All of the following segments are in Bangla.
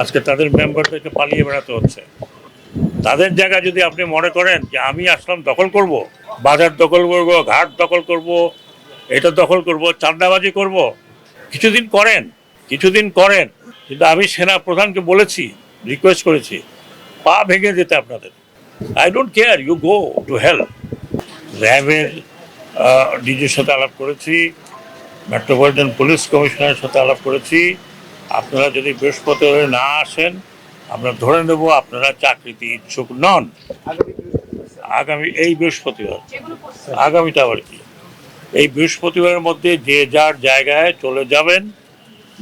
আজকে তাদের মেম্বারদেরকে পালিয়ে বেড়াতে হচ্ছে। তাদের জায়গা যদি আপনি মনে করেন যে আমি আসলাম দখল করব, বাজার দখল করব, ঘাট দখল করব, এটা দখল করব, চাঁদাবাজি করব, কিছুদিন করেন কিছুদিন করেন, কিন্তু আমি সেনা প্রধানকে বলেছি রিকোয়েস্ট করেছি, পা ভেঙে যেতে আপনাদের। I don't care you go to help র্যাবের ডিজির সাথে আলাপ করেছি মেট্রোপলিটন পুলিশ কমিশনারের সাথে আলাপ করেছি আপনারা যদি বৃহস্পতিবার না আসেন, আমরা ধরে নেব আপনারা চাকরিতে ইচ্ছুক নন। আগামী এই বৃহস্পতিবার, আগামীটা আবার কি? এই বৃহস্পতিবারের মধ্যে যে যার জায়গায় চলে যাবেন,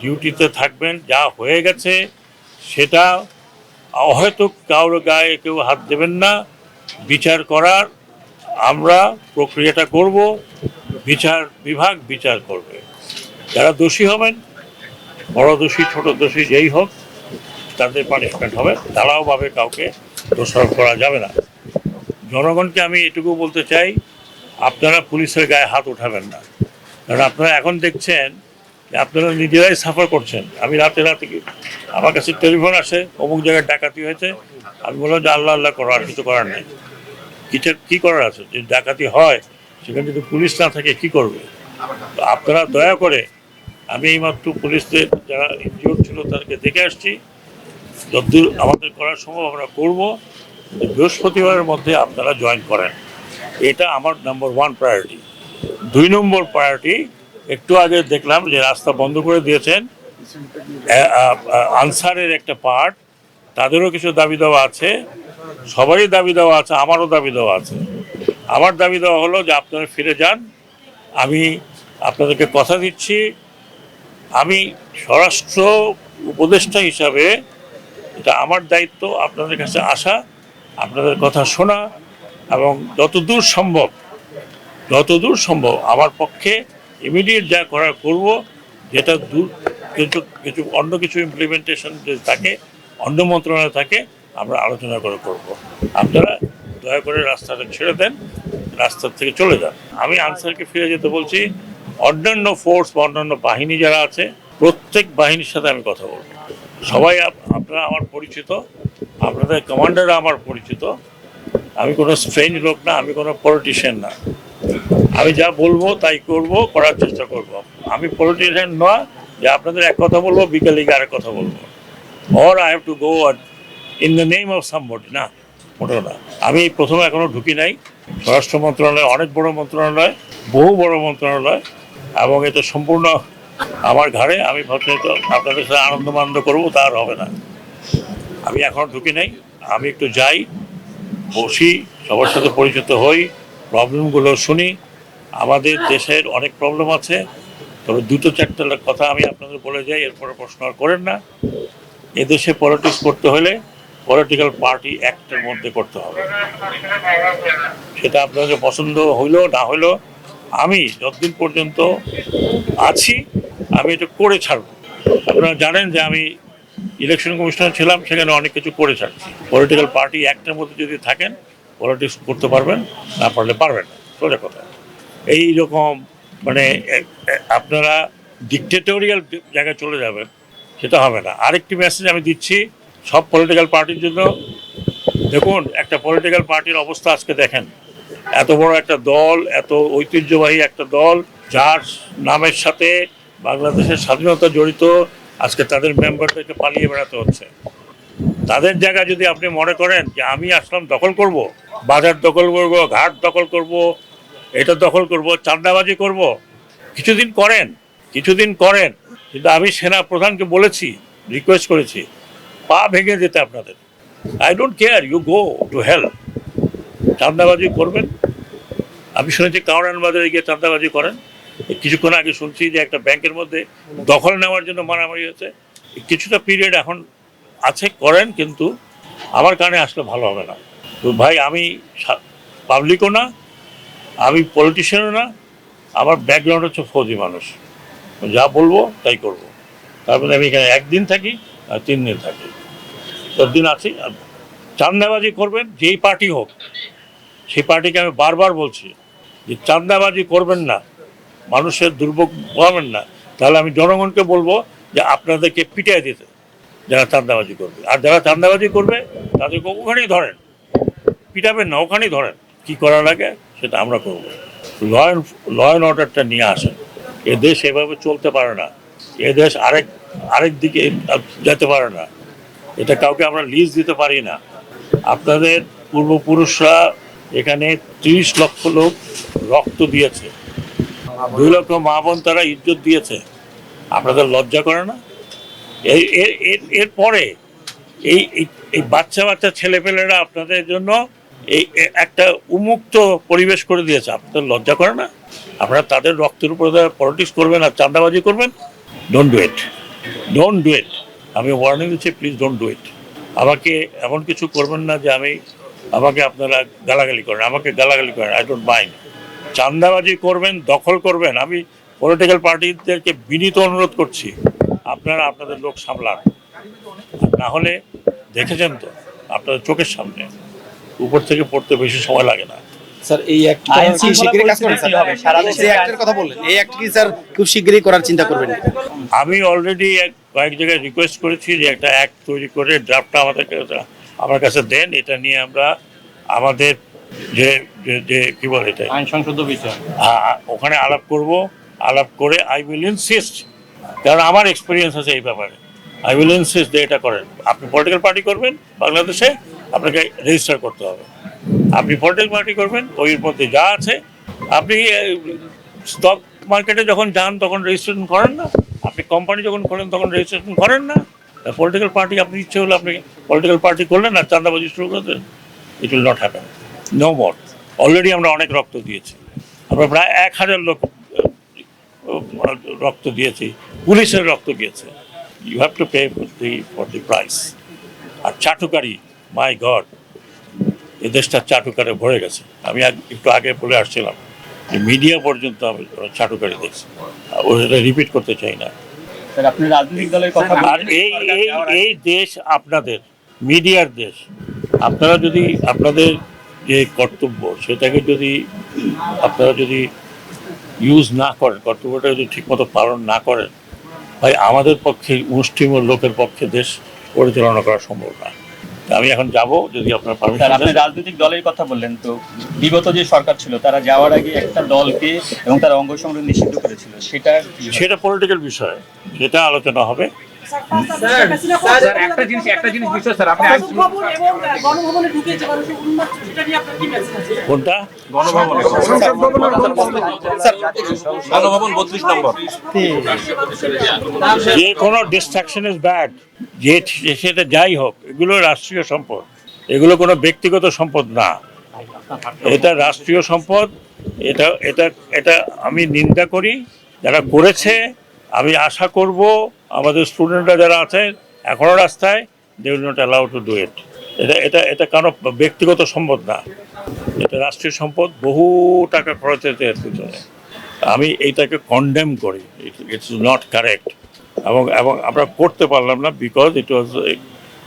ডিউটিতে থাকবেন, যা হয়ে গেছে, সেটা হয়তো কারোর গায়ে কেউ হাত দেবেন না। বিচার করার আমরা প্রক্রিয়াটা করব, বিচার বিভাগ বিচার করবে। যারা দোষী হবেন বড় দোষী, ছোট দোষী যেই হোক, তাদের পানিশমেন্ট হবে। তারাওভাবে কাউকে দোষারোপ করা যাবে না। জনগণকে আমি এটুকু বলতে চাই, আপনারা পুলিশের গায়ে হাত উঠাবেন না। কারণ আপনারা এখন দেখছেন আপনারা নিজেরাই সাফার করছেন। আমি রাতে রাতে আমার কাছে টেলিফোন আসে, অমুক জায়গায় ডাকাতি হয়েছে। আমি বললাম যে আল্লাহ আল্লাহ করো, আর কিছু করার নেই। কিছু কী করার আছে? যদি ডাকাতি হয়, সেখানে যদি পুলিশ না থাকে, কি করবে? আপনারা দয়া করে আমি এইমাত্র পুলিশদের যারা ইনজিওর ছিল তাদেরকে দেখে আসছি। যতদূর আমাদের করার সম্ভব আমরা করব। বৃহস্পতিবারের মধ্যে আপনারা জয়েন করেন। এটা আমার নাম্বার ওয়ান প্রায়োরিটি দুই নম্বর প্রায়োরিটি একটু আগে দেখলাম যে রাস্তা বন্ধ করে দিয়েছেন। আনসারের একটা পার্ট তাদেরও কিছু দাবি দেওয়া আছে। সবারই দাবি দেওয়া আছে, আমারও দাবি দেওয়া আছে। আমার দাবি দেওয়া হলো যে আপনারা ফিরে যান। আমি আপনাদেরকে কথা দিচ্ছি। আমি স্বরাষ্ট্র উপদেষ্টা হিসাবে এটা আমার দায়িত্ব, আপনাদের কাছে আসা, আপনাদের কথা শোনা এবং যতদূর সম্ভব যতদূর সম্ভব আমার পক্ষে ইমিডিয়েট যা করার করব, যেটা দূর কিছু কিছু অন্য কিছু ইমপ্লিমেন্টেশন যদি থাকে, অন্য মন্ত্রণালয় থাকে, আমরা আলোচনা করে করব। আপনারা দয়া করে রাস্তাটা ছেড়ে দেন, রাস্তার থেকে চলে যান। আমি আনসারকে ফিরে যেতে বলছি অন্যান্য ফোর্স বা অন্যান্য বাহিনী যারা আছে, প্রত্যেক বাহিনীর সাথে আমি কথা বলব। সবাই আপনারা আমার পরিচিত, আপনাদের কমান্ডাররা আমার পরিচিত। আমি কোনো স্ট্রেঞ্জ লোক না, আমি কোনো পলিটিশিয়ান না। আমি যা বলব তাই করব, করার চেষ্টা করব। আমি পলিটিশিয়ান নয় যে আপনাদের এক কথা বলব, বিকেলে গিয়ে আরেক কথা বলব। Or I have to go in the name of somebody না, মোটেও না। আমি প্রথমে এখনও ঢুকি নাই। স্বরাষ্ট্র মন্ত্রণালয়, অনেক বড় মন্ত্রণালয়, বহু বড় মন্ত্রণালয়। এবং এটা সম্পূর্ণ আমার ঘাড়ে। আমি ভাবছি তো আপনাদের সাথে আনন্দ মানন্দ করব, তা আর হবে না। আমি এখনও ঢুকি নাই। আমি একটু যাই, বসি, সবার সাথে পরিচিত হই, প্রবলেমগুলো শুনি। আমাদের দেশের অনেক প্রবলেম আছে। তবে দুটো চারটে কথা আমি আপনাদের বলে যাই, এরপরে প্রশ্ন আর করেন না। এদেশে পলিটিক্স করতে হলে পলিটিক্যাল পার্টি অ্যাক্টের মধ্যে করতে হবে। সেটা আপনাদের পছন্দ হইল, না হইল আমি যতদিন পর্যন্ত আছি, আমি এটা করে ছাড়ব। আপনারা জানেন যে আমি ইলেকশন কমিশনার ছিলাম, সেখানে অনেক কিছু করে ছাড়ছি। পলিটিক্যাল পার্টি একটার মধ্যে যদি থাকেন পলিটিক্স করতে পারবেন, না পারলে পারবেন না। সোজা কথা। এই রকম মানে আপনারা ডিকটেটোরিয়াল জায়গায় চলে যাবেন, সেটা হবে না। আরেকটি মেসেজ আমি দিচ্ছি, সব পলিটিক্যাল পার্টির জন্য। দেখুন, একটা পলিটিক্যাল পার্টির অবস্থা আজকে দেখেন। এত বড় একটা দল, এত ঐতিহ্যবাহী একটা দল, যার নামের সাথে বাংলাদেশের স্বাধীনতা জড়িত, আজকে তাদের মেম্বারদেরকে পালিয়ে বেড়াতে হচ্ছে। তাদের জায়গা যদি আপনি মনে করেন যে আমি আসলাম দখল করব, বাজার দখল করব, ঘাট দখল করব, এটা দখল করব, চাঁদাবাজি করব, কিছুদিন করেন কিছুদিন করেন, কিন্তু আমি সেনা প্রধানকে বলেছি রিকোয়েস্ট করেছি, পা ভেঙে যেতে আপনাদের। I don't care you go to help চাঁদাবাজি করবেন। আমি শুনেছি কাউরান বাজারে গিয়ে চাঁদাবাজি করেন। কিছুক্ষণ আগে শুনছি যে একটা ব্যাংকের মধ্যে দখল নেওয়ার জন্য মারামারি হয়েছে। কিছুটা পিরিয়ড এখন আছে, করেন, কিন্তু আমার কানে আসলে ভালো হবে না। তো ভাই, আমি পাবলিকও না, আমি পলিটিশিয়ানও না, আমার ব্যাকগ্রাউন্ড হচ্ছে ফৌজি মানুষ। যা বলব, তাই করব। তারপরে আমি এখানে একদিন থাকি আর তিন দিন থাকি। দিন আছি চান্দাবাজি করবেন, যেই পার্টি হোক। সেই পার্টিকে আমি বারবার বলছি যে চান্দাবাজি করবেন না, মানুষের দুর্ভোগ পাবেন না। তাহলে আমি জনগণকে বলব যে আপনাদেরকে পিটিয়ে দিতে যারা চান্দাবাজি করবে। আর যারা চান্দাবাজি করবে, তাদেরকে ওখানেই ধরেন। পিটাবেন না, ওখানেই ধরেন। কি করা লাগে সেটা আমরা করব। ল ল অ্যান্ড অর্ডারটা নিয়ে আসেন। এ দেশ এভাবে চলতে পারে না। এ দেশ আরেক আরেক দিকে যেতে পারে না। এটা কাউকে আমরা লিজ দিতে পারি না। আপনাদের পূর্বপুরুষরা এখানে তিরিশ লক্ষ লোক রক্ত দিয়েছে। দুই লক্ষ মা বোন তারা ইজ্জত দিয়েছে। আপনাদের লজ্জা করে না? এই, এর- এর- এরপরে এই- এই বাচ্চা বাচ্চা ছেলেপেলেরা আপনাদের জন্য এই একটা উন্মুক্ত পরিবেশ করে দিয়েছে। আপনাদের লজ্জা করে না? আপনারা তাদের রক্তের উপরে পলিটিক্স করবেন আর চাঁদাবাজি করবেন? Don't do it don't do it আমি ওয়ার্নিং দিচ্ছি প্লিজ ডোন্ট ডু ইট আমাকে এমন কিছু করবেন না যে আমি আমাকে আপনারা গালাগালি করেন আমাকে গালাগালি করেন আই ডোন্ট মাইন্ড চান্দাবাজি করবেন দখল করবেন আমি পলিটিক্যাল পার্টিদেরকে বিনীত অনুরোধ করছি আপনারা আপনাদের লোক সামলান। না হলে দেখেছেন তো আপনাদের চোখের সামনে উপর থেকে পড়তে বেশি সময় লাগে না। স্যার এই অ্যাক্ট আইন শিগগিরই কাজ করবেন পরিস্থিতি সারা দেশে অ্যাক্টের কথা বললেন এই অ্যাক্ট কি স্যার খুব শিগগিরই করার চিন্তা করবেন? আমি অলরেডি কয়েক জায়গায় রিকোয়েস্ট করেছি যে একটা অ্যাক্ট তৈরি করে ড্রাফটটা আমাদের কাছে- আমার কাছে দেন এটা নিয়ে আমরা আমাদের যে যে- কি বলে এটা? আইন সংশোধন বিষয় আ- ওখানে আলাপ করব আলাপ করে আই উইল ইনসিস্ট কারণ আমার এক্সপিরিয়েন্স আছে এই ব্যাপারে। আই উইল ইনসিস্ট যে এটা করেন। আপনি পলিটিক্যাল পার্টি করবেন বাংলাদেশে আপনাকে রেজিস্টার করতে হবে। আপনি পলিটিক্যাল পার্টি করবেন ওই মধ্যে যা আছে আপনি স্টক মার্কেটে যখন যান তখন রেজিস্ট্রেশন করেন না। আপনি কোম্পানি যখন করেন তখন রেজিস্ট্রেশন করেন না। পলিটিক্যাল পার্টি আপনি ইচ্ছে হলে আপনি পলিটিক্যাল পার্টি করলেন আর চাঁদাবাজি শুরু করতেন it will not happen no more already আমরা অনেক রক্ত দিয়েছি। আমরা প্রায় এক হাজার লোক রক্ত দিয়েছি। পুলিশের রক্ত গিয়েছে you have to pay the for the price আর চাটুকারি মাই গড এ দেশটা চাটুকারে ভরে গেছে। আমি একটু আগে বলে আসছিলাম মিডিয়া পর্যন্ত আমি চাটুকারি দেখছি। ও সেটা রিপিট করতে চাই না। আপনি রাজনৈতিক দলের কথা আর এই এই এই দেশ আপনাদের মিডিয়ার দেশ আপনারা যদি আপনাদের যে কর্তব্য সেটাকে যদি আপনারা যদি ইউজ না করেন কর্তব্যটা যদি ঠিকমতো পালন না করেন ভাই আমাদের পক্ষে মুষ্টিমেয় লোকের পক্ষে দেশ পরিচালনা করা সম্ভব না। আমি এখন যাব যদি আপনার পারমিশন আপনি রাজনৈতিক দলের কথা বললেন তো। বিগত যে সরকার ছিল তারা যাওয়ার আগে একটা দলকে এবং তার অঙ্গ সংগ্রহ নিষিদ্ধ করেছিল। সেটা সেটা পলিটিক্যাল বিষয়। সেটা আলোচনা হবে। স্যার একটা জিনিস একটা জিনিস বিষয় স্যার আপনি আইন- ভবন এবং মানুষের উন্মাদ সেটা নিয়ে আপনার কি মেসেজ আছে? কোনটা? গণভবন। বত্রিশ নম্বর। যে কোনো ডিস্ট্রাকশন ইজ ব্যাড যে সেটা যাই হোক এগুলো রাষ্ট্রীয় সম্পদ। এগুলো কোনো ব্যক্তিগত সম্পদ না। এটা রাষ্ট্রীয় সম্পদ। এটা এটা এটা আমি নিন্দা করি। যারা করেছে আমি আশা করব আমাদের স্টুডেন্টরা যারা আছে এখনও রাস্তায় they will not allow to do it এটা এটা এটা কারও ব্যক্তিগত সম্পদ না। এটা রাষ্ট্রীয় সম্পদ, বহু টাকা খরচ হয়েছে এর পিছনে। আমি এইটাকে কন্ডেম করি। ইটস নট কারেক্ট এবং এবং আমরা করতে পারলাম না বিকজ ইট ওয়াজ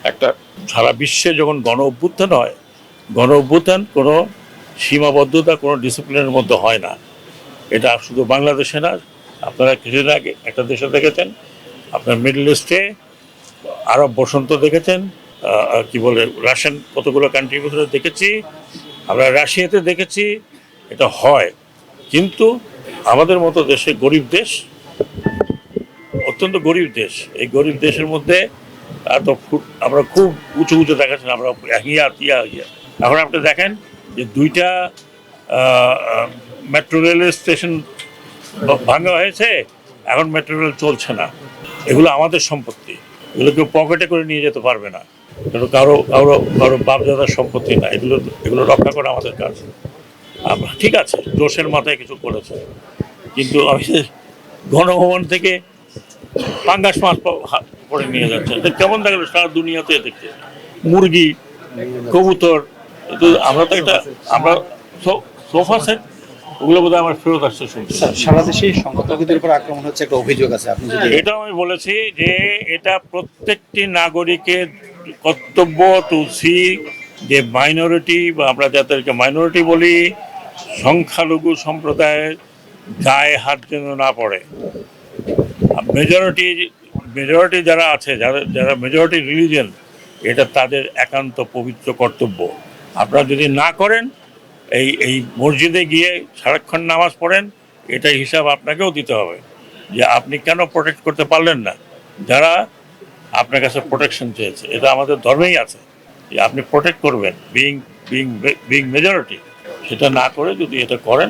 একটা সারা বিশ্বে যখন গণ অভ্যুত্থান হয়, গণ অভ্যুত্থান কোনো সীমাবদ্ধতা, কোনো ডিসিপ্লিনের মধ্যে হয় না। এটা শুধু বাংলাদেশে না, আপনারা কিছুদিন আগে একটা দেশে দেখেছেন আপনার মিডল ইস্টে আরব বসন্ত দেখেছেন কি বলে রাশিয়ান কতগুলো কান্ট্রির ভিতরে দেখেছি, আমরা রাশিয়াতে দেখেছি, এটা হয়। কিন্তু আমাদের মতো দেশে গরিব দেশ, অত্যন্ত গরিব দেশ, এই গরিব দেশের মধ্যে এত আমরা খুব উঁচু উঁচু দেখাচ্ছি আমরা হিয়া তিয়া হিয়া। এখন আপনি দেখেন যে দুইটা মেট্রো রেলের স্টেশন ভাঙা হয়েছে, এখন মেট্রো রেল চলছে না। এগুলো আমাদের সম্পত্তি। এগুলো কেউ পকেটে করে নিয়ে যেতে পারবে না। এগুলো কারও কারও কারও বাপদাদার সম্পত্তি না। এগুলো এগুলো রক্ষা করা আমাদের কাজ। আমরা ঠিক আছে দোষের মাথায় কিছু করেছে। কিন্তু আমি গণভবন থেকে পাঙ্গাস মাছ পরে নিয়ে যাচ্ছে। কেমন দেখাল? সারা দুনিয়াতে দেখতে। মুরগি কবুতর। আমরা তো এটা আমরা সোফা সেট ওগুলো বোধহয় আমার ফেরত আসছে শুনছি সারা দেশে সংখ্যালঘুদের উপর আক্রমণ হচ্ছে একটা অভিযোগ আছে আপনি যদি এটাও আমি বলেছি যে এটা প্রত্যেকটি নাগরিকের কর্তব্য টু সি যে মাইনরিটি বা আমরা যাদেরকে মাইনরিটি বলি সংখ্যালঘু সম্প্রদায়ের গায়ে হাত যেন না পড়ে। মেজরিটি মেজরিটি যারা আছে যারা যারা মেজরিটি রিলিজিয়ন এটা তাদের একান্ত পবিত্র কর্তব্য। আপনারা যদি না করেন এই এই মসজিদে গিয়ে সারাক্ষণ নামাজ পড়েন, এটাই হিসাব আপনাকেও দিতে হবে যে আপনি কেন প্রোটেক্ট করতে পারলেন না। যারা আপনার কাছে প্রোটেকশন চেয়েছে, এটা আমাদের ধর্মেই আছে যে আপনি প্রোটেক্ট করবেন বিং বিং বিং মেজরিটি সেটা না করে যদি এটা করেন,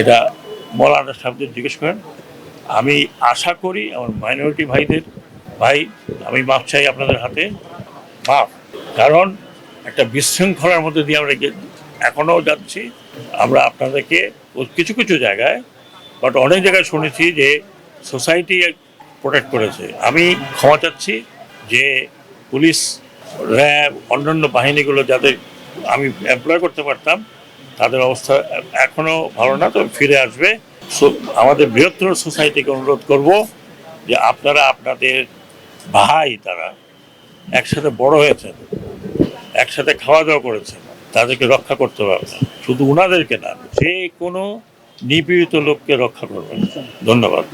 এটা মৌলানা সাহেবদের জিজ্ঞেস করেন। আমি আশা করি আমার মাইনরিটি ভাইদের, ভাই, আমি মাপ চাই আপনাদের হাতে মাপ কারণ একটা বিশৃঙ্খলার মধ্যে দিয়ে আমরা এখনও যাচ্ছি। আমরা আপনাদেরকে কিছু কিছু জায়গায় বাট অনেক জায়গায় শুনেছি যে সোসাইটি প্রোটেক্ট করেছে। আমি ক্ষমা চাচ্ছি যে পুলিশ, র্যাব, অন্যান্য বাহিনীগুলো যাদের আমি এমপ্লয় করতে পারতাম, তাদের অবস্থা এখনও ভালো না, তো ফিরে আসবে। আমাদের বৃহত্তর সোসাইটিকে অনুরোধ করব যে আপনারা, আপনাদের ভাই তারা একসাথে বড় হয়েছেন, একসাথে খাওয়া দাওয়া করেছেন তাদেরকে রক্ষা করতে হবে না শুধু উনাদেরকে না যে কোনো নিপীড়িত লোককে রক্ষা করবেন ধন্যবাদ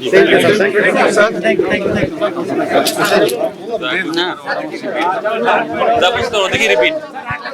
please,